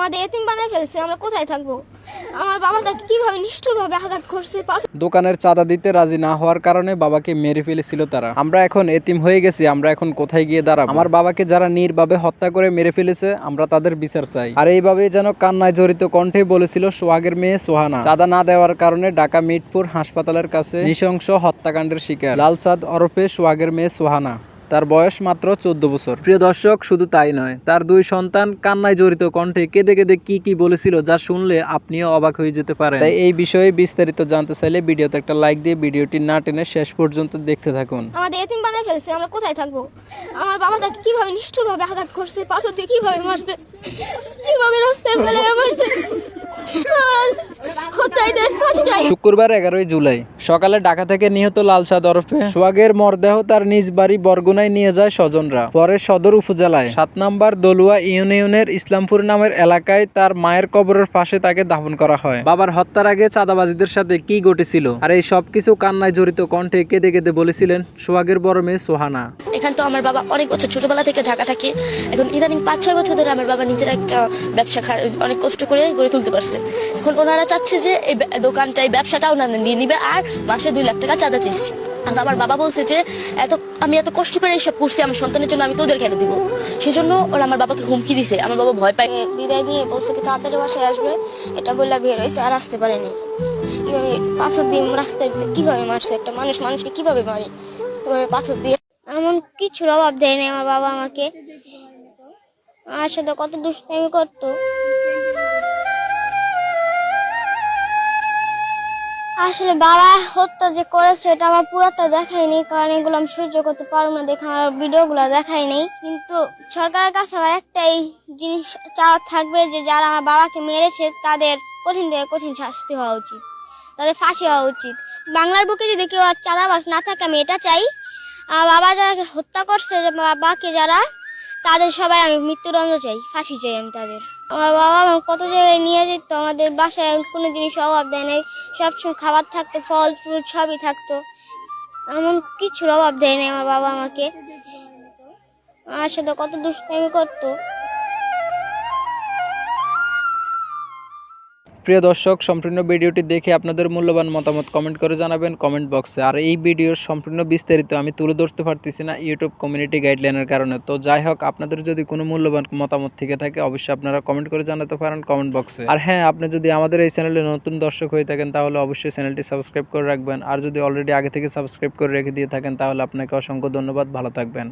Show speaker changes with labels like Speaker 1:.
Speaker 1: আমাদের এতিম বানায় ফেলছে, আমরা কোথায় থাকব? আমার কীভাবে নিষ্ঠুরভাবে আঘাত করছে
Speaker 2: দোকানের চাঁদা দিতে রাজি না হওয়ার কারণে বাবাকে মেরে ফেলেছিল তারা। আমরা এখন এতিম হয়ে গেছি, আমরা এখন কোথায় গিয়ে দাঁড়াবো? আমার বাবাকে যারা নির্ভাবে হত্যা করে মেরে ফেলেছে, আমরা তাদের বিচার চাই। আর এইভাবে যেন কান্নায় জড়িত কণ্ঠে বলেছিল সোহাগের মেয়ে সোহানা। চাঁদা না দেওয়ার কারণে ঢাকা মিটপুর হাসপাতালের কাছে নৃশংস হত্যাকাণ্ডের শিকার। লালসাদ ওরফে সোহাগের মেয়ে সোহানা। তার বয়স মাত্র চোদ্দ বছর। প্রিয় দর্শক শুধু তাই নয় তার দুই সন্তান কান্নায় জড়িত কণ্ঠে কেঁদে কেঁদে কি কি বলেছিল যা শুনলে আপনিও অবাক হয়ে যেতে পারেন। তাই এই বিষয়ে বিস্তারিত জানতে চাইলে ভিডিওতে একটা লাইক দিয়ে ভিডিওটি না টেনে শেষ পর্যন্ত দেখতে থাকুন।
Speaker 1: আমাদের এতিম বানায় ফেলছে আমরা কোথায় থাকব? আমার বাবাটাকে কীভাবে নিষ্ঠুরভাবে আঘাত করছে পাথর দিয়ে কীভাবে মারছে কীভাবে রাস্তায় ফেলে মারছে?
Speaker 2: শুক্রবার এগারোই জুলাই, সকালে ঢাকা থেকে নিহত লালসাদ ওরফে সোহাগের মরদেহ তার নিজ বাড়ি বরগুনায় নিয়ে যায় স্বজনরা। পরে সদর উপজেলায় সাত নম্বর দলুয়া ইউনিয়নের ইসলামপুর নামের এলাকায় তার মায়ের কবরের পাশে তাকে দাফন করা হয়। বাবার হত্যার আগে চাঁদাবাজিদের সাথে কি ঘটেছিল? আর এই সবকিছু কান্নায় জড়িত কণ্ঠে কেঁদে কেঁদে বলেছিলেন সোহাগের বড় মেয়ে সোহানা।
Speaker 3: এখান তো আমার বাবা অনেক বছর ছোটবেলা থেকে ঢাকা থাকে। এখন ইদানিং পাঁচ, ছয় বছর ধরে আমার বাবা নিজের একটা ব্যবসা অনেক কষ্ট করে গড়ে তুলতে পারছে। এখন ওনারা চাচ্ছে যে এই দোকানটা এই ব্যবসাটা ওনারা নিয়ে নিবে আর মাসে দুই লাখ টাকা চাঁদা চেয়েছি আমার বাবা বলছে যে, এত আমি এত কষ্ট করে এইসব করছি, আমার সন্তানের জন্য আমি তোদের কেন দিব? সেই জন্য ওরা আমার বাবাকে হুমকি দিছে। আমার বাবা ভয় পায়।
Speaker 1: বিদায় দিয়ে বলছে কি, তাড়াতাড়ি বাসায় আসবে। এটা বললে বের হয়েছে আর আসতে পারেনি। পাথর দিয়ে রাস্তায় কীভাবে মারছে? একটা মানুষ, মানুষকে কীভাবে মারে? পাথর দিয়ে এমন কিছুর অভাব দেয়নি আমার বাবা আমাকে। আমার সাথে কত দুষ্টামি করতো। আসলে বাবা হত্যা যে করেছে, এটা আমার পুরোটা দেখায়নি কারণ এগুলো আমি সহ্য করতে পারব না দেখে আমার ভিডিওগুলো দেখায়নি কিন্তু সরকারের কাছে আমার একটাই জিনিস চাওয়া থাকবে যে, যারা আমার বাবাকে মেরেছে, তাদের কঠিন থেকে কঠিন শাস্তি হওয়া উচিত। তাদের ফাঁসি হওয়া উচিত। বাংলার বুকে যদি কেউ আর চাঁদাবাস না থাকে, আমি এটা চাই আমার বাবা যারা হত্যা করছে বাবাকে যারা, তাদের সবাই আমি মৃত্যুদণ্ড চাই, ফাঁসি চাই আমি তাদের। আমার বাবা কত জায়গায় নিয়ে যেত, আমাদের বাসায় কোনো জিনিস অভাব দেয় নাই। সবসময় খাবার থাকতো, ফল, ফ্রুট, সবই থাকতো। এমন কিছুর অভাব দেয় নাই আমার বাবা আমাকে। আমার সাথে কত দুষ্টামি করতো।
Speaker 2: প্রিয় দর্শক, সম্পূর্ণ ভিডিওটি দেখে আপনাদের মূল্যবান মতামত কমেন্ট করে জানাবেন কমেন্ট বক্সে আর এই ভিডিওর সম্পূর্ণ বিস্তারিত আমি তুলে ধরতে পারতেছি না ইউটিউব কমিউনিটি গাইডলাইনের কারণে। তো যাই হোক, আপনাদের যদি কোনো মূল্যবান মতামত থেকে থাকে, অবশ্যই আপনারা কমেন্ট করে জানাতে পারেন কমেন্ট বক্সে আর হ্যাঁ আপনি যদি আমাদের এই চ্যানেলে নতুন দর্শক হয়ে থাকেন, তাহলে অবশ্যই চ্যানেলটি সাবস্ক্রাইব করে রাখবেন। আর যদি অলরেডি আগে থেকে সাবস্ক্রাইব করে রেখে দিয়ে থাকেন, তাহলে আপনাকে অসংখ্য ধন্যবাদ। ভালো থাকবেন।